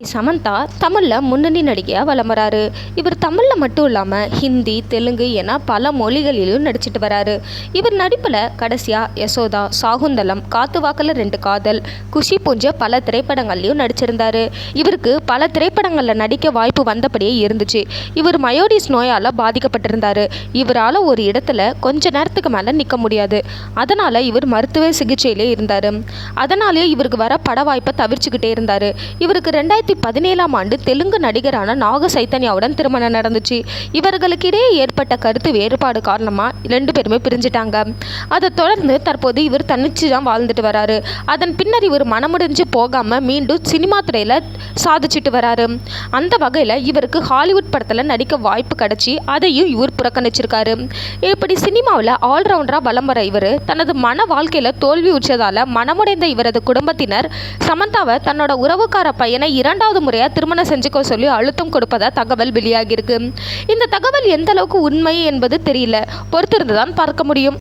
சமந்தா தமிழில் முன்னணி நடிகையாக வலம் வராரு இவர் தமிழில் மட்டும் இல்லாமல் ஹிந்தி தெலுங்கு என பல மொழிகளிலும் நடிச்சிட்டு வராரு. இவர் நடிப்பில் கடைசியாக யசோதா சாகுந்தலம் காத்து வாக்கில் ரெண்டு காதல் குஷி போன்ற பல திரைப்படங்கள்லையும் நடிச்சிருந்தாரு. இவருக்கு பல திரைப்படங்களில் நடிக்க வாய்ப்பு வந்தபடியே இருந்துச்சு. இவர் மயோடிஸ் நோயால் பாதிக்கப்பட்டிருந்தார். இவரால் ஒரு இடத்துல கொஞ்ச நேரத்துக்கு மேலே நிற்க முடியாது. அதனால் இவர் மருத்துவ சிகிச்சையிலே இருந்தார். அதனாலேயே இவருக்கு வர பட வாய்ப்பை தவிர்த்துக்கிட்டே இருந்தார். இவருக்கு ரெண்டாயிரத்தி பதினேழாம் ஆண்டு தெலுங்கு நடிகரான நாக சைத்தன்யாவுடன் திருமணம் நடந்துச்சு. இவர்களுக்கிடையே ஏற்பட்ட கருத்து வேறுபாடு காரணமாக ரெண்டு பேருமே பிரிஞ்சிட்டாங்க. அதை தொடர்ந்து தற்போது இவர் தனிச்சு தான் வாழ்ந்துட்டு வராரு. அதன் பின்னர் இவர் மனமுடிஞ்சு போகாமல் மீண்டும் சினிமா துறையில் சாதிச்சுட்டு வராரு. அந்த வகையில் இவருக்கு ஹாலிவுட் படத்தில் நடிக்க வாய்ப்பு கிடச்சி அதையும் இவர் புறக்கணிச்சிருக்காரு. இப்படி சினிமாவில் ஆல்ரவுண்டராக வலம் வர இவர் தனது மன வாழ்க்கையில் தோல்வி உற்றதால் மனமுடைந்த இவரது குடும்பத்தினர் சமந்தாவை தன்னோட உறவுக்கார பையனை இரண்டாவது முறையாக திருமணம் செஞ்சுக்க சொல்லி அழுத்தம் கொடுப்பதா தகவல் வெளியாகியிருக்கு. இந்த தகவல் எந்த அளவுக்கு உண்மை என்பது தெரியல. பொறுத்திருந்து தான் பார்க்க முடியும்.